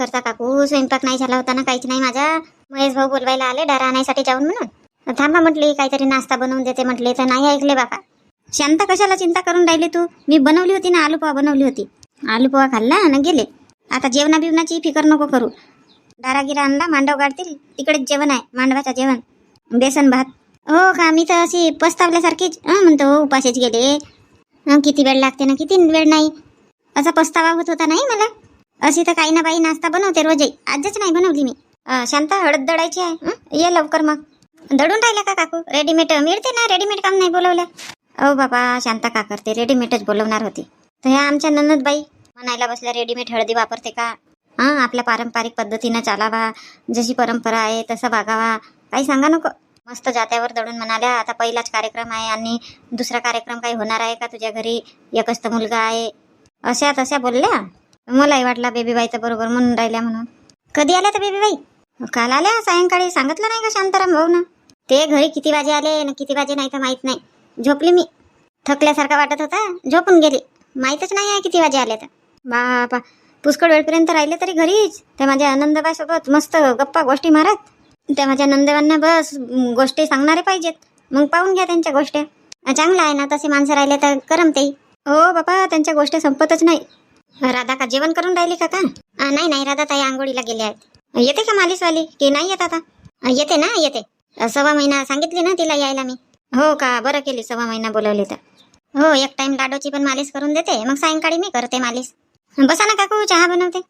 करता काकू स्वयंपाक नाही झाला होता ना काहीच नाही माझा. महेश भाऊ बोलवायला आले डारा आणायसाठी जाऊन म्हणून. थांबा म्हटली काहीतरी नाश्ता बनवून देते म्हटले तर नाही ऐकले बाबा. शांता कशाला चिंता करून राहिली तू? मी बनवली होती ना आलू पोहा बनवली होती. आलू पोहा खाल्ला आणि गेले. आता जेवणा बिवणाची फिकर नको करू. डारागिरा आणला मांडव गाडतील. तिकडेच जेवण आहे मांडवाचं जेवण. बेसन भात. हो का मी तर अशी पस्तावल्यासारखीच म्हणतो हो, उपाशीच गेले. किती वेळ लागते ना किती वेळ नाही? असा पस्तावा होत होता नाही मला? अशी तर काही ना बाई नाश्ता बनवते रोजही. आजच नाही बनवली मी. शांता हळद दळायची आहे ये लवकर मग. दळून राहिल्या का काकू? रेडीमेड मिळते ना रेडीमेड काम नाही बोलवल्या? अहो बाबा शांता का करते? रेडीमेडच बोलवणार होती. तर ह्या आमच्या ननदबाई म्हणायला बसल्या रेडीमेड हळदी वापरते का? हा आपल्या पारंपरिक पद्धतीनं चालावा. जशी परंपरा आहे तसं वागावा. काही सांगा नको. मस्त जात्यावर दळून म्हणाल्या आता पहिलाच कार्यक्रम आहे आणि दुसरा कार्यक्रम काही होणार आहे का तुझ्या घरी? एकच तर मुलगा आहे. अशा तशा बोलल्या. मलाही वाटला बेबीबाईचं बरोबर म्हणून राहिल्या म्हणून. कधी आल्या तर बेबीबाई? काल आल्या सायंकाळी सांगितलं नाही का शांताराम भाऊ ना ते घरी किती वाजे आले ना किती वाजे नाही तर माहीत नाही. झोपली मी. थकल्यासारखा वाटत होता झोपून गेली. माहीतच नाही आहे किती वाजे आले तर. बापा पुष्कळ वेळपर्यंत राहिले तरी घरीच. त्या माझ्या आनंदबाईसोबत मस्त गप्पा गोष्टी मारत. त्या माझ्या नंदबांना बस गोष्टी सांगणारे पाहिजेत. मग पाहून घ्या त्यांच्या गोष्टी. चांगलं आहे ना तसे माणसं राहिले तर करमते हो बापा त्यांच्या गोष्टी संपतच नाही. राधा का जेवण करून राहिली का का? नाही नाही राधा ताई आंघोळीला गेले आहेत. येते का मालिशवाली? की नाही येत आता? येते ना येते. सव्वा महिना सांगितली ना तिला यायला मी. हो का बरं केली सव्वा महिना बोलवली तर. हो एक टाइम लाडोची पण मालिश करून देते मग सायंकाळी मी करते मालिश. बसा ना काकू चहा बनवते.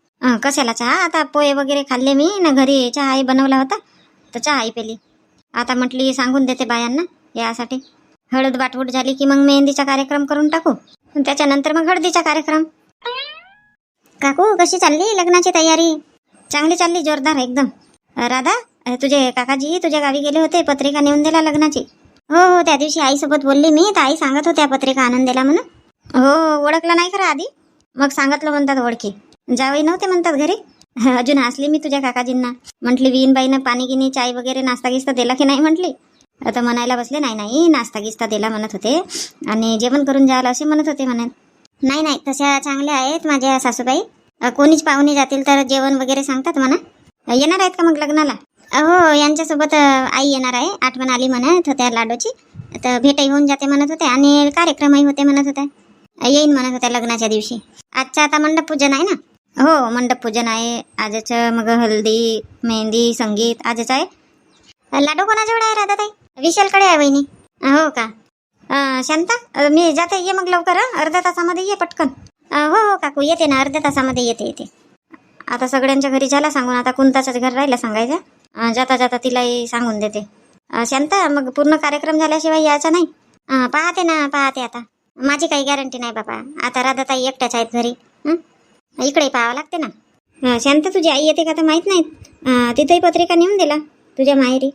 कशाला चहा? आता पोहे वगैरे खाल्ले मी ना घरी चहाही बनवला होता तर चहाही पेली. आता म्हटली सांगून देते बायांना यासाठी. हळद बाटवूट झाली की मग मेहंदीचा कार्यक्रम करून टाकू. त्याच्यानंतर मग हळदीचा कार्यक्रम. काकू कशी चालली लग्नाची तयारी? चांगली चालली जोरदार एकदम. राधा तुझे काकाजी तुझ्या गावी गेले होते पत्रिका नेऊन दिला लग्नाची? हो हो त्या दिवशी आईसोबत बोलली मी तर आई सांगत होत्या पत्रिका आणून दिला म्हणून. हो ओळखलं नाही खरं आधी? मग सांगितलं म्हणतात ओळखी. जावई नव्हते म्हणतात घरी? अजून हसली मी तुझ्या काकाजींना. म्हटली विहीनबाईनं पाणी गिनी चाय वगैरे नाश्ता गिस्ता दिला की नाही? म्हटली. आता म्हणायला बसले नाही नाही नाश्ता गिस्ता दिला म्हणत होते. आणि जेवण करून जायला असे म्हणत होते म्हणत नाही नाही. तशा चांगल्या आहेत माझ्या सासूबाई. अ, कोणीच पाहुणे जातील तर जेवण वगैरे सांगतात म्हणा. अ, येणार आहेत का मग लग्नाला? अ, हो यांच्यासोबत अ, आई येणार आहे. आठवण आली म्हणत होत्या लाडूची. तर भेटही होऊन जाते म्हणत होते आणि कार्यक्रमही होते म्हणत होत्या. अ, येईन म्हणत होत्या लग्नाच्या दिवशी. आजचा आता मंडप पूजन आहे ना? हो मंडप पूजन आहे. आजच मग हल्दी मेहंदी संगीत आजच आहे. लाडू कोणाजवळ आहे राधाताई? विशालकडे आहे वहिनी. हो का? शांता मी जाते ये मग लवकर अर्ध्या तासामध्ये ये पटकन. हो हो काकू येते ना अर्ध्या तासामध्ये येते येते. आता सगळ्यांच्या घरी झाला सांगून आता कुंताच्याच घर राहिला सांगायचं. जाता जाता तिलाही सांगून देते. शांता मग पूर्ण कार्यक्रम झाल्याशिवाय यायचा नाही? पाहते ना पाहते आता. माझी काही गॅरंटी नाही बाबा आता राधाताई एकट्याच आहेत घरी. इकडे पाहावं लागते ना. शांत शांता तुझी आई येते का तर माहीत नाही तिथंही पत्रिका नेऊन दिला तुझ्या माहेरी.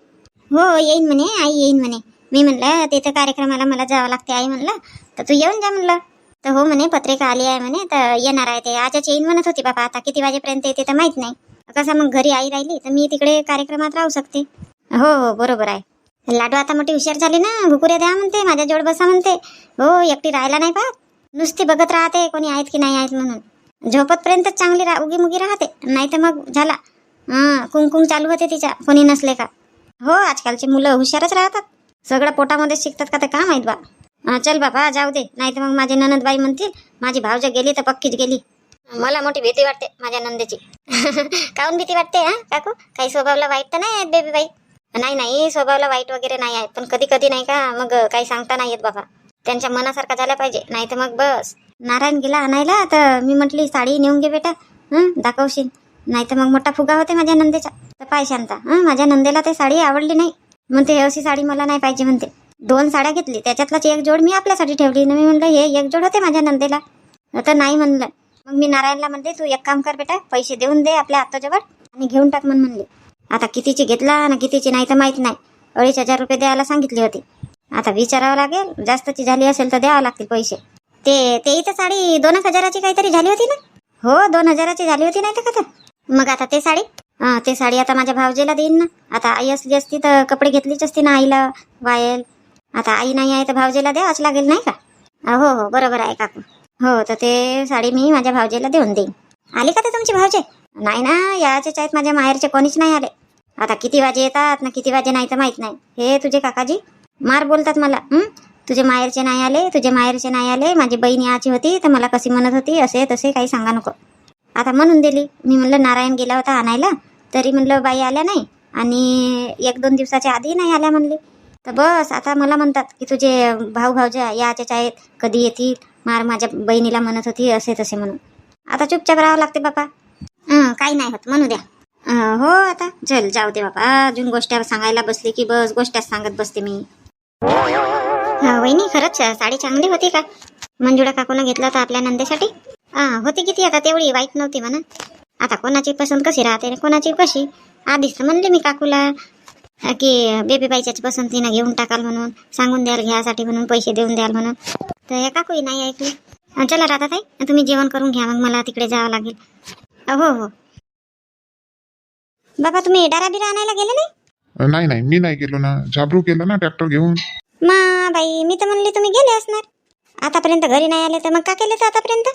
हो येईन म्हणे आई येईन म्हणे. मी म्हणलं तिथं कार्यक्रमाला मला जावं लागते आई म्हणलं. तर तू येऊन जा म्हणलं. तर हो म्हणे पत्रिका आली आहे म्हणे तर येणार आहे ते. आजच येईन म्हणत होती बाबा आता किती वाजेपर्यंत येते तर माहीत नाही. कसं मग घरी आई राहिली तर मी तिकडे कार्यक्रमात राहू शकते. हो हो बरोबर आहे. लाडू आता मोठी हुशार झाली ना भुकुऱ्या द्या म्हणते माझ्या जोड बसा म्हणते. हो एकटी राहायला नाही पाहत. नुसती बघत राहते कोणी आहेत की नाही आहेत म्हणून. झोपतपर्यंत चांगली रा उगी मुगी राहते नाही तर मग झाला. हां कुंकुम चालू होते तिच्या कोणी नसले का? हो आजकालची मुलं हुशारच राहतात. सगळं पोटामध्ये शिकतात का ते का माहीत बा? चल बाबा जाऊ दे. नाही तर मग माझी ननदबाई म्हणतील माझी भावजा गेली तर पक्कीच गेली. मला मोठी भीती वाटते माझ्या नंदेची. काहून भीती वाटते हा काकू? काही स्वभावला वाईट तर नाही आहेत बेबी बाई नाही नाही स्वभावला वाईट वगैरे नाही आहेत. पण कधी कधी नाही का मग काही सांगता नाही येत बाबा. त्यांच्या मनासारखा झाला पाहिजे. नाही तर मग बस. नारायण गेला आणायला तर मी म्हटली साडी नेऊन घे बेटा. हं दाखवशील. नाही तर मग मोठा फुगा होते माझ्या नंदेचा. तर पाय शांता. हं माझ्या नंदेला ते साडी आवडली नाही. म्हणते अशी साडी मला नाही पाहिजे म्हणते. दोन साड्या घेतली त्याच्यातलाच एक जोड मी आपल्यासाठी ठेवली. ना मी म्हणलं हे एक जोड होते माझ्या नंदेला. आता नाही म्हणलं. मग मी नारायणला म्हणते तू एक काम कर बेटा पैसे देऊन दे आपल्या आत्ताजवळ आणि घेऊन टाक म्हण म्हणले. आता कितीची घेतला ना कितीची नाही तर माहीत नाही. अडीच हजार रुपये द्यायला सांगितले होते. आता विचारावं लागेल जास्तची झाली असेल तर द्यावं लागतील पैसे. ते ते इथं साडी दोनच हजाराची काहीतरी झाली होती ना? हो दोन हजाराची झाली होती नाही तर का तर मग आता ते साडी हा ते साडी आता माझ्या भावजीला देईन ना. आता आई असली असती तर कपडे घेतलीच असती ना आईला वायल आता आई नाही आहे तर भावजेला द्यावाच लागेल नाही का? हो हो बरोबर आहे काकू. हो तर ते साडी मी माझ्या भावजीला देऊन देईन. आली का ते तुमची भावजे नाही ना याच्याच आहेत माझ्या माहेरचे कोणीच नाही आले. आता किती वाजे येतात ना किती वाजे नाही तर माहीत नाही. हे तुझे काकाजी मार बोलतात मला. तुझे माहेरचे नाही आले तुझे माहेरचे नाही आले माझी बहीण याची होती तर मला कशी म्हणत होती असे तसे काही सांगा नको. आता म्हणून दिली. मी म्हणलं नारायण गेला होता आणायला. तरी म्हणलं बाई आल्या नाही. आणि एक दोन दिवसाच्या आधी नाही आल्या म्हणली. तर बस आता मला म्हणतात की तुझे भाऊ भाऊजा याच्याच आहेत कधी येतील? मार माझ्या बहिणीला म्हणत होती असे तसे म्हणून. आता चुपचाप राहावं लागते बापा. काही नाही होत म्हणू द्या. हो आता. चल जाऊ दे बापा. अजून गोष्ट सांगायला बसली की बस गोष्टच सांगत बसते मी. वहिनी खरंच साडी चांगली होती का? मंजुळा काकूनं घेतला होता आपल्या नंदेसाठी? हा होती किती आता? तेवढी वाईट नव्हती म्हणा. आता कोणाची पसंत कशी राहते आणि कोणाची कशी? आधीच तर म्हणले मी काकूला की बेबीबाईच्याच पसंतीनं घेऊन टाकाल म्हणून सांगून द्याल घ्यासाठी म्हणून पैसे देऊन द्याल म्हणून. तर या काकूही नाही ऐकली. चला राधा ताई तुम्ही जेवण करून घ्या मग मला तिकडे जावं लागेल. हो हो. बाबा तुम्ही डारा बिरा आणायला गेले नाही? नाही नाही मी नाही गेलो ना. झाबरू केलं ना ट्रॅक्टर घेऊन. मा बाई मी तर म्हणली तुम्ही गेले असणार. आतापर्यंत घरी नाही आले तर मग का केले तर आतापर्यंत?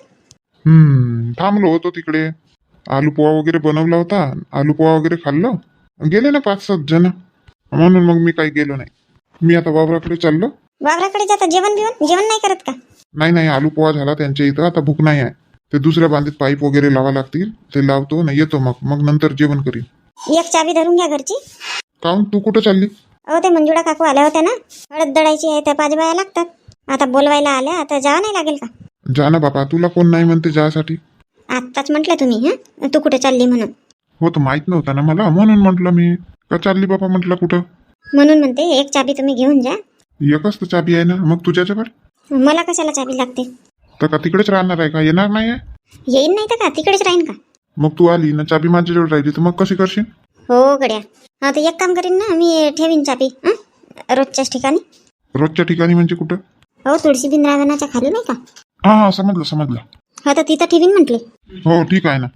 हम्म. थांबलो होतो तिकडे. आलू पोहा वगैरे बनवला होता. आलू पोहा वगैरे खाल्लं. गेले ना पाच सात जण. म्हणून मग मी काही गेलो नाही. मी आता वावराकडे चाललो. वावराकडे जाता जेवण बिवण? जेवण नाही करत का? नाही नाही. आलू पोहा झाला त्यांच्या इथं. आता भूक नाही आहे. ते दुसऱ्या बांधीत पाईप वगैरे लावा लागतील. ते लावतो ना येतो मग. मग नंतर जेवण करीन. एक चाबी धरून घ्या घरची. काहून? तू कुठं चालली? अहो ते मंजुळा काकू आल्या होत्या ना. हळद दळायची आहे त्या पाच बाया लागतात. आता बोलवायला आल्या. आता जावं नाही लागेल का? जा ना बाबा तुला कोण नाही म्हणते जासाठी आत्ताच म्हटलं तुम्ही हं? तू कुठे चालली म्हणून? हो तर माहीत नव्हतं ना मला. म्हणून म्हटलं मी. का चालली बाबा म्हटलं कुठं? म्हणून म्हणते एक चाबी तुम्ही घेऊन जा. एकच तर चाबी आहे ना? मग तुझ्याच्याकडे मला कशाला चाबी लागते? तर का तिकडेच राहणार आहे का? येणार नाही आहे येईन नाही तर का? तिकडेच राहीन का? मग तू आली ना चाबी माझ्याजवळ राहिली तर मग कशी करशील? हो गड्या. हा तर एक काम करीन ना मी ठेवीन चाबी हं? रोजच्याच ठिकाणी. रोजच्या ठिकाणी म्हणजे कुठं? हो तुळशी बिंद्रावनाच्या खाली नाही का? हा हा समजलं समजलं. हा तर तिथं ठेवीन म्हटले. हो ठीक आहे ना.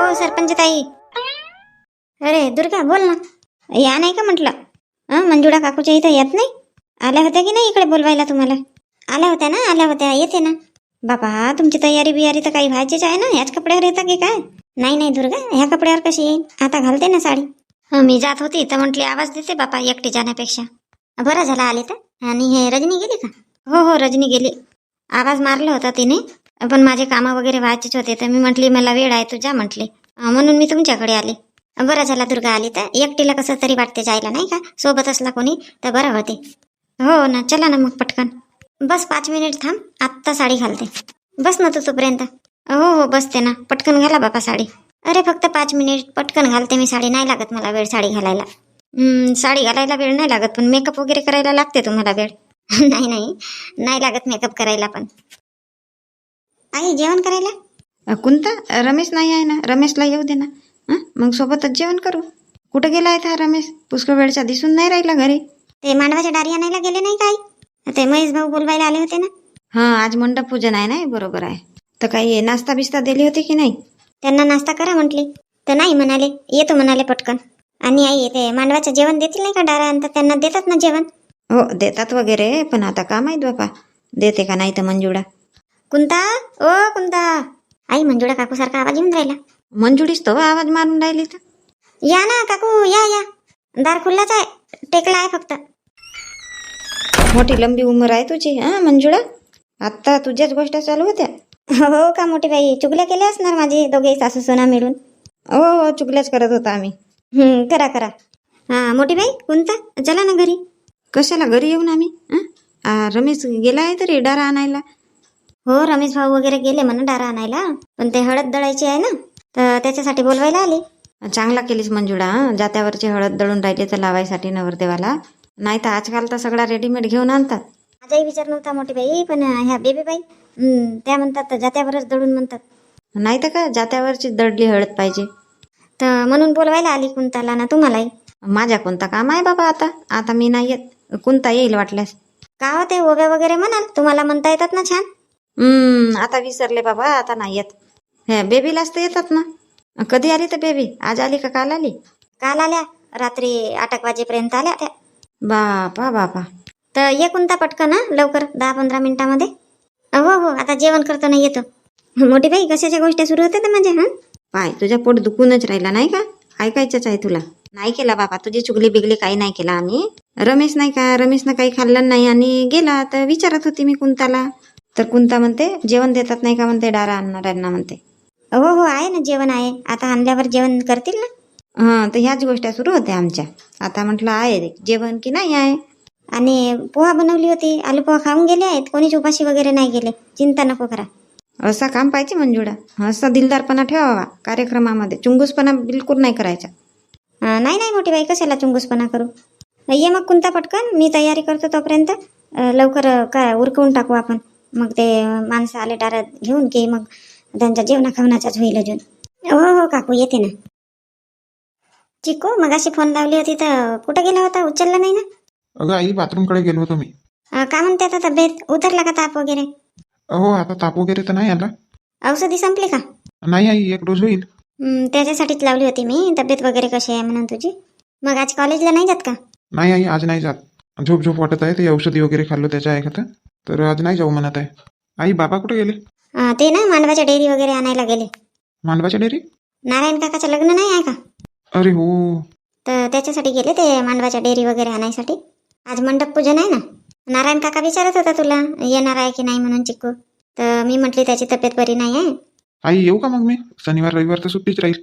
ओ सरपंच ताई. अरे दुर्गा बोल ना. या नाही का म्हटलं? हं मंजुळा काकूच्या इथं येत नाही? आल्या होत्या की नाही इकडे बोलवायला तुम्हाला? आल्या होत्या ना आल्या होत्या येते ना. बाबा तुमची तयारी बियारी तर काही व्हायचीच आहे ना? ह्याच कपड्यावर येता की काय? नाही नाही दुर्गा ह्या कपड्यावर कशी येईल आता घालते ना साडी. हं, मी जात होती तर म्हटली आवाज देते बापा एकटी जाण्यापेक्षा. बरं झाला आले तर. आणि हे रजनी गेली का? हो हो रजनी गेली. आवाज मारला होता तिने पण माझे कामं वगैरे व्हायचेच होते तर मी म्हटली मला वेळ आहे तुझ्या म्हटली. म्हणून मी तुमच्याकडे आले. बरं झाला दुर्गा आली तर. एकटीला कसं तरी वाटते जायला नाही का? सोबत असला कोणी तर बरं होते. हो ना चला ना मग पटकन. बस पाच मिनिट थांब आत्ता साडी घालते. बस ना तू तोपर्यंत. हो हो बसते ना. पटकन घाला बापा साडी. अरे फक्त पाच मिनिट. पटकन घालते मी साडी नाही लागत मला वेळ साडी घालायला. साडी घालायला वेळ नाही लागत पण मेकअप वगैरे करायला लागते तुम्हाला वेळ. नाही नाही. नाही लागत मेकअप करायला पण. आई जेवण करायला? कोणता रमेश नाही आहे ना? रमेशला येऊ दे ना. हं? मग सोबतच जेवण करू. कुठं गेला आहे हा रमेश? पुष्कळ वेळचा दिसून नाही राहिला घरी. ते मांडवाच्या डारी आणायला गेले नाही काय? ते महेश भाऊ बोलवायला आले होते ना? हां आज मंडप पूजन आहे ना? बरोबर आहे. तर काही नाश्ता बिस्ता दिली होती की नाही? त्यांना नाश्ता करा म्हटली. तर नाही म्हणाले. येतो म्हणाले पटकन. आणि आई ते मांडवाचं जेवण देतील नाही का डारा तर त्यांना देतात ना जेवण. हो देतात वगैरे पण आता का माहीत बापा? देते का नाही तर मंजुळा. कुंता? ओ कुंता. आई मंजुळा काकू सारखा आवाज येऊन राहिला. मंजुळीच तो आवाज मारून राहिली तर? या ना काकू या या. दार खुल्लाच आहे. टेकला आहे फक्त. मोठी लंबी उमर आहे तुझी हां मंजुळा? आत्ता तुझ्याच गोष्टी चालू होत्या? हो का मोठी बाई? चुगल्या केल्या असणार माझी दोघे सासू सोना मिळून? हो हो चुकल्याच करत होता आम्ही. करा करा. हा मोठी बाई कुंता चला ना घरी. कशाला? घरी येऊन आम्ही हं? रमेश गेला आहे तरी डारा आणायला. हो रमेश भाऊ वगैरे गेले म्हणा डारा आणायला. पण ते हळद दळायची आहे ना तर त्याच्यासाठी बोलवायला आले. चांगला केलीस मंजुळा हं? जात्यावरची हळद दळून राहिली तर लावायसाठी नवरदेवाला. नाही तर आजकाल तर सगळा रेडीमेड घेऊन आणतात. माझाही विचार नव्हता मोठी बाई पण ह्या बेबी बाई त्या म्हणतात जात्यावरच दळून म्हणतात. नाही तर का? जात्यावरची दडली हळद पाहिजे. तर म्हणून बोलवायला आली कुंताला ना तुम्हालाही. माझ्या कोणता काम आहे बाबा आता? आता मी नाही येत. कोणता येईल वाटल्यास. का हो ते ओव्या वगैरे म्हणाल? तुम्हाला म्हणता येतात ना छान? हम्म आता विसरले बाबा आता नाही येत. हे बेबीलाच तर येतात ना. कधी आली तर बेबी? आज आली का काल आली? काल आल्या. रात्री आठ एक वाजेपर्यंत आल्या त्या. बापा बापा. तर ये कुंता पटकन ना लवकर दहा पंधरा मिनिटामध्ये. हो हो आता जेवण करतो ना येतो. मोठी बाई कशाच्या गोष्टी सुरू तर माझ्या हा? पाय तुझ्या पोट दुखूनच राहिला नाही का? ऐकायचंच आहे तुला. नाही केला बाबा तुझी चुगली बिगली काही नाही केला आम्ही. रमेश नाही का? रमेशनं काही खाल्लं नाही आणि गेला. तर विचारत होती मी कुंताला. तर कुंता म्हणते जेवण देतात नाही का? म्हणते डारा आणणाऱ्यांना म्हणते. हो हो आहे ना जेवण आहे. आता आणल्यावर जेवण करतील ना? हां तर ह्याच गोष्टी सुरू होत्या आमच्या. आता म्हटलं आहे जेवण की नाही आहे? आणि पोहा बनवली होती. आलू पोहा खाऊन गेले आहेत. कोणीच उपाशी वगैरे नाही गेले. चिंता नको करा. असा काम पाहिजे मंजुळा. असा दिलदारपणा ठेवावा. कार्यक्रमामध्ये चुंगूसपणा बिलकुल नाही करायचा. नाही नाही मोठी बाई कशाला चुंगूसपणा करू? ये मग कोणता पटकन. मी तयारी करतो तोपर्यंत. लवकर अं, का उरकवून टाकू आपण. मग ते माणसं आले डारात घेऊन की मग त्यांच्या जेवणा खावणाचाच होईल अजून. हो हो काकू येते ना. चिकू मग अशी फोन लावली होती तर कुठं गेला होता? उचलला नाही ना? अगं आई बाथरूमकडे गेलो होतो मी. अं, का म्हणते आता तब्येत? उतरला का ताप वगैरे? हो आता ताप वगैरे तर नाही आला. औषधी संपली का? नाही आई एक डोस होईल. त्याच्यासाठीच लावली होती मी. तब्येत वगैरे कशी आहे म्हणून तुझी? मग आज कॉलेजला नाही जात का? नाही आई आज नाही जात. झोप झोप वाटत आहे ते औषधी वगैरे खाल्लो त्याच्या ऐकत तर आज नाही जाऊ म्हणत आहे. आई बाबा कुठे गेले? अं, ते ना मांडवाच्या डेअरी वगैरे आणायला गेले. मांडवाच्या डेअरी? नारायण काकाचं लग्न नाही आहे का? अरे हो. तर त्याच्यासाठी गेले ते मांडवाच्या डेअरी वगैरे आणायसाठी. आज मंडप पूजन आहे ना? नारायण काका विचारत होता तुला येणार आहे की नाही म्हणून चिक्कू? तर मी म्हटली त्याची तब्येत बरी नाही आहे. आई येऊ का मग मी? शनिवार रविवार तर सुट्टीच राहील.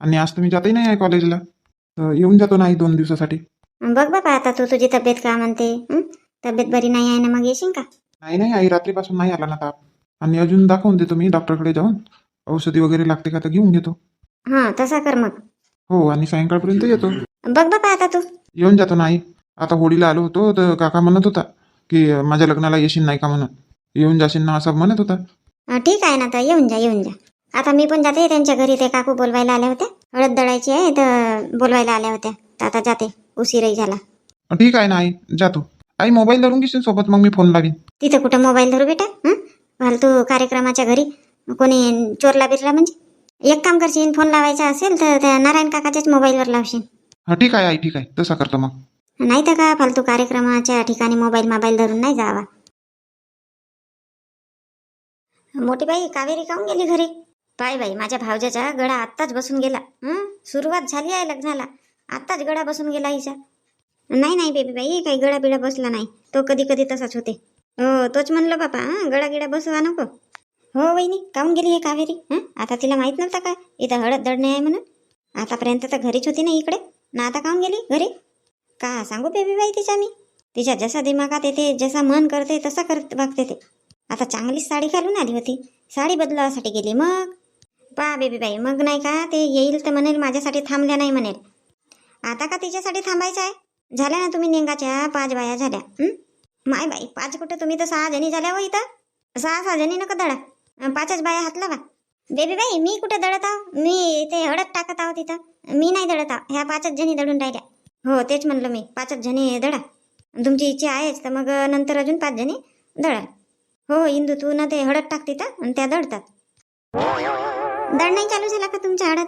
आणि आज तर मी जातही नाही आहे कॉलेजला. तर येऊन जातो नाही दोन दिवसासाठी. बघ बाबा आता तू तुझी तब्येत का म्हणते? तब्येत बरी नाही आहे ना मग येशील का? नाही नाही आई रात्रीपासून नाही आला ना ताप. आणि अजून दाखवून देतो मी डॉक्टरकडे जाऊन. औषधी वगैरे लागते का तर घेऊन घेतो. हां तसा कर मग. हो आणि सायंकाळपर्यंत येतो. बघ बाबा आता तू. येऊन जातो नाही आता होळीला आलो होतो तर काका म्हणत होता की माझ्या लग्नाला येशील नाही का म्हणून. येऊन जाशील ना असं म्हणत होता. अं, ठीक आहे ना तर येऊन जा येऊन जा. आता मी पण जाते त्यांच्या घरी ते काकू बोलवायला आल्या होत्या. हळद दळायची आहे तर बोलवायला आल्या होत्या. तर आता जाते. उशीरही झाला. ठीक आहे ना आई. जातो. आई मोबाईल धरून घेशील सोबत मग मी फोन लावीन. तिथं कुठं मोबाईल धरू बेटा? हं? फालतू कार्यक्रमाच्या घरी. कोणी चोरला बिरला म्हणजे? एक काम करशील फोन लावायचा असेल तर त्या नारायण काकाच्याच मोबाईलवर लावशील. हा ठीक आहे आई ठीक आहे. तसा करतो मग. नाही तर का फालतू कार्यक्रमाच्या ठिकाणी मोबाईल मोबाईल धरून नाही जावा? मोठी बाई कावेरी काऊन गेली घरी? पाय बाई माझ्या भावजाचा गळा आत्ताच बसून गेला. हं? सुरुवात झाली आहे लग्नाला. आत्ताच गळा बसून गेला हिचा. नाही नाही बेबी बाई काही गळा बिळा बसला नाही. तो कधी कधी तसाच होते. हो तोच म्हणलं बापा हं गळा गिळा बसवा नको. हो वहिनी काऊन गेली हे कावेरी? आता तिला माहीत नव्हतं का? इथं हळद दडणे आहे म्हणून. आतापर्यंत तर घरीच होती ना इकडे. ना आता काऊन गेली घरी? का सांगू बेबी बाई तिच्या मी? तिच्या जसा दिमागात येते जसा मन करते तसा करत वागते ते. आता चांगलीच साडी घालून आली होती. साडी बदलावासाठी गेली मग. पा बेबी बाई मग नाही का ते येईल तर म्हणेल माझ्यासाठी थांबल्या नाही म्हणेल. आता का तिच्यासाठी थांबायचं आहे? झाल्या ना तुम्ही निंगाच्या पाच बाया झाल्या. माय बाई पाच कुठं? तुम्ही तर सहा जणी झाल्या व इथं. सहा सहा जणी नका दळा. पाचच बाया हात लावा. बेबी बाई मी कुठं दळत आहो? मी ते हळद टाकत आहो तिथं. मी नाही दळत आहो. ह्या पाचच जणी दळून राहिल्या. हो तेच म्हणलं मी. पाचच जणी दळा. तुमची इच्छा आहेच तर मग नंतर अजून पाच जणी दळाल हो इंदू तू ना ते हळद टाक तिथं आणि त्या दळतात. दळ नाही चालू झाला का तुमच्या हळद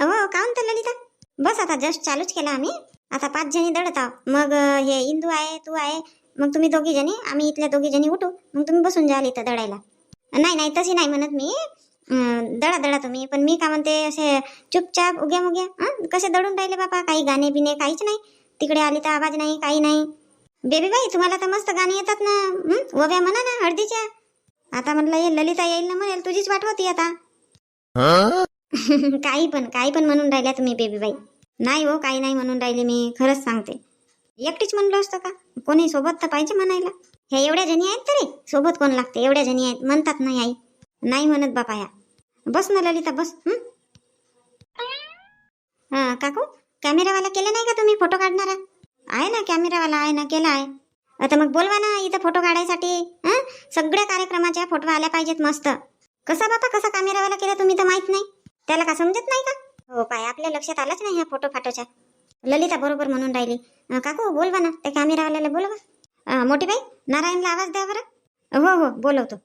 हो काऊन तर ललिता बस आता जस्ट चालूच केला आम्ही. आता पाच जणी दळत आहो मग हे इंदू आहे तू आहे मग तुम्ही दोघी जणी आम्ही इथल्या दोघी जणी उठू मग तुम्ही बसून जाल इथं दळायला नाही नाही तशी नाही म्हणत मी. दळा दळा तुम्ही पण मी का म्हणते असे चुपचाप उग्या मुग्या हं? कसे दळून राहिले बापा? काही गाणे बिणे काहीच नाही. तिकडे आली तर आवाज नाही काही नाही. बेबी बाई तुम्हाला तर मस्त गाणी येतात ना? ओव्या म्हणा ना हळदीच्या. आता म्हटलं हे ललिता येईल ना म्हणेल तुझीच वाट होती आता. काही पण काही पण म्हणून राहिल्या तुम्ही बेबी बाई. नाही हो काही नाही म्हणून राहिले मी खरंच सांगते. एकटीच म्हणलं असतं का? कोणी सोबत तर पाहिजे म्हणायला. ह्या एवढ्या जणी आहेत तरी सोबत कोण लागते? एवढ्या जणी आहेत म्हणतात नाही आई. नाही म्हणत बापा या. बस ना ललिता बस हां? काकू कॅमेरावाला केलं नाही का तुम्ही फोटो काढणारा? आहे ना कॅमेरावाला आहे ना केला आहे. आता मग बोलवा ना इथं फोटो काढायसाठी सगळ्या कार्यक्रमाच्या फोटो आल्या पाहिजेत मस्त. कसा बापा कसा कॅमेरावाला केला तुम्ही तर माहीत नाही. त्याला का समजत नाही का? हो पाय आपल्या लक्षात आलाच नाही ह्या फोटो फाटोच्या. ललिता बरोबर म्हणून राहिली. काकू बोलवा ना त्या कॅमेरावाल्याला बोलवा. मोठी बाई नारायणला आवाज द्या बरं. हो हो बोलवतो.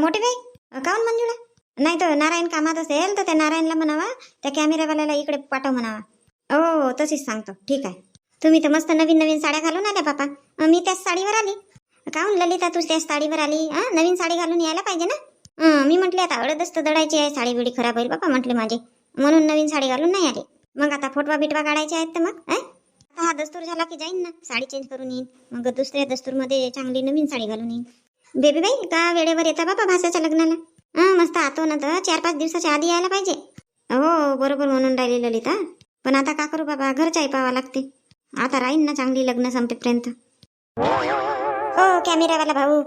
मोठी बाई काहून मंजुळा? नाही तर नारायण कामात असेल तर त्या नारायणला म्हणावा त्या कॅमेरावाल्याला इकडे पाठव म्हणावा. हो हो तशीच सांगतो. ठीक आहे. तुम्ही तर मस्त नवीन नवीन साड्या घालून आल्या बापा मी त्याच साडीवर आली. काहून ललिता तू त्याच साडीवर आली? नवीन साडी घालून यायला पाहिजे ना? मी म्हटले आता अडदस्त दडायची आहे साडी बिडी खराब होईल बाबा म्हटले माझे. म्हणून नवीन साडी घालून नाही आले. मग आता फोटवा बिटवा काढायचे आहेत तर मग आता हा दस्तूर झाला की जाईन ना साडी चेंज करून येईन. मग दुसऱ्या दस्तूरमध्ये चांगली नवीन साडी घालून येईन. बेबी बाई का वेळेवर येता बाबा भासाच्या लग्नाला? हा मस्त आतो ना तर चार पाच दिवसाच्या आधी यायला पाहिजे. हो बरोबर म्हणून राहिली ललिता. पण आता का करू बाबा घरच्याही पाहावं लागते. आता राहीन ना चांगली लग्न संपेपर्यंत. हो कॅमेरावाला भाऊ.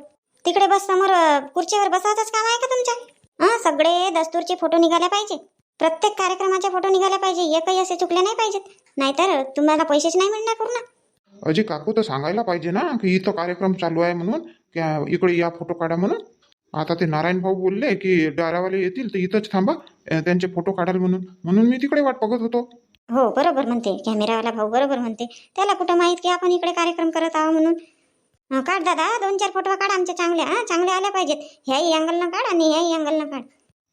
तिकडे बस समोर खुर्चीवर बसायचंच काम आहे का तुमच्या? हा सगळे दस्तूरचे फोटो निघाले पाहिजे. प्रत्येक कार्यक्रमाचे फोटो निघाले पाहिजे. एकही असे चुकले नाही पाहिजेत. नाहीतर तुम्हाला पैसेच नाही मिळणार पूर्ण. अजय काकू तर सांगायला पाहिजे ना की इथं कार्यक्रम चालू आहे म्हणून इकडे या फोटो काढा म्हणून. आता ते नारायण भाऊ बोलले की डारावाले येतील तर इथंच थांबा अं, त्यांचे फोटो काढाल म्हणून. म्हणून मी तिकडे वाट बघत होतो. हो बरोबर म्हणते. कॅमेरावाला भाऊ बरोबर म्हणते. त्याला कुठं माहीत की आपण इकडे कार्यक्रम करत आहोत म्हणून? हं, काढ दादा दोन चार फोटो काढ आमच्या चांगल्या हा चांगल्या आल्या पाहिजेत. ह्याही अँगलनं काढ आणि ह्याही अँगलनं काढ.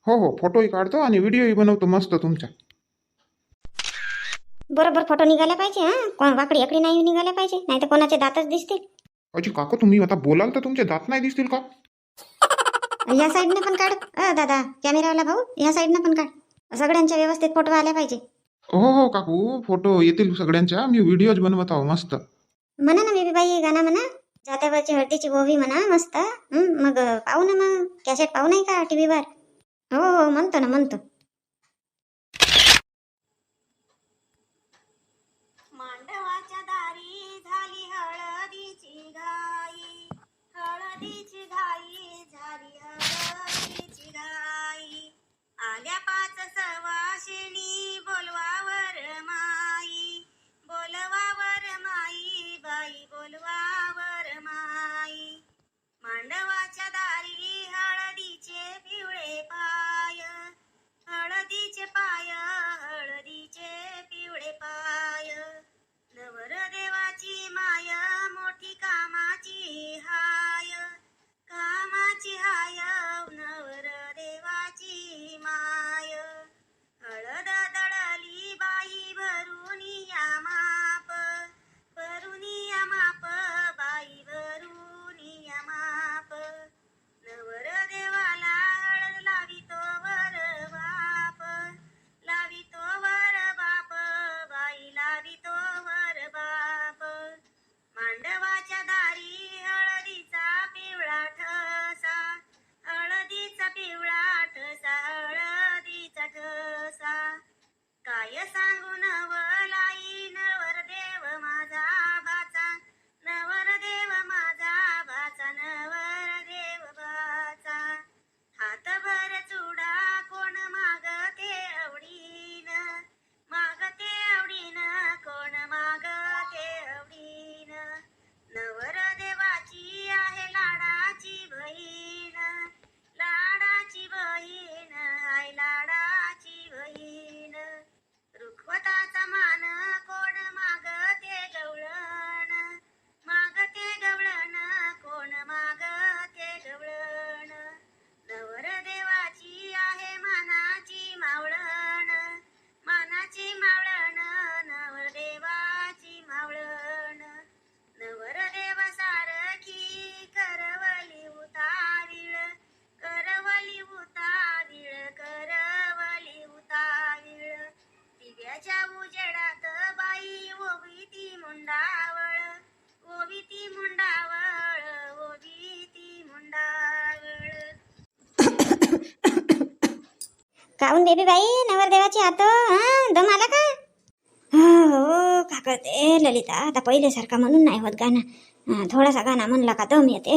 हो हो फोटोही काढतो आणि व्हिडिओही बनवतो मस्त तुमचा बरोबर फोटो निघाले पाहिजे हा कोण वाकडी आकडी नाही निघाले पाहिजे नाही तर कोणाचे दातच दिसतील. अजय काकू तुम्ही आता बोलाल तर तुमचे दात नाही दिसतील का? या साईडनं पण काढ अ दादा कॅमेरावाला भाऊ या साईडनं पण काढ. सगळ्यांच्या व्यवस्थित फोटो आल्या पाहिजे. हो हो काकू फोटो येतील सगळ्यांच्या मी व्हिडिओज बनवत आहो मस्त. म्हणा ना बेबी बाई गाणं म्हणा. जात्यावरची हळदीची ओवी म्हणा मस्त. मग पाहू ना मग. कॅसेट पाहू नाही का टीव्हीवर? हो हो म्हणतो ना म्हणतो. मांडवाच्या दारी झाली हळदीची घाई. हळदीची घाई झाली हळदीची घाई. आल्या पाच सवाशिणी बोलवावर बेबी बाई नवरदेवाची आतो. हा दम आला का? हो का करते ललिता. आता पहिल्यासारखा म्हणून नाही होत गाणं. थोडासा गाणं म्हणला का दम येते?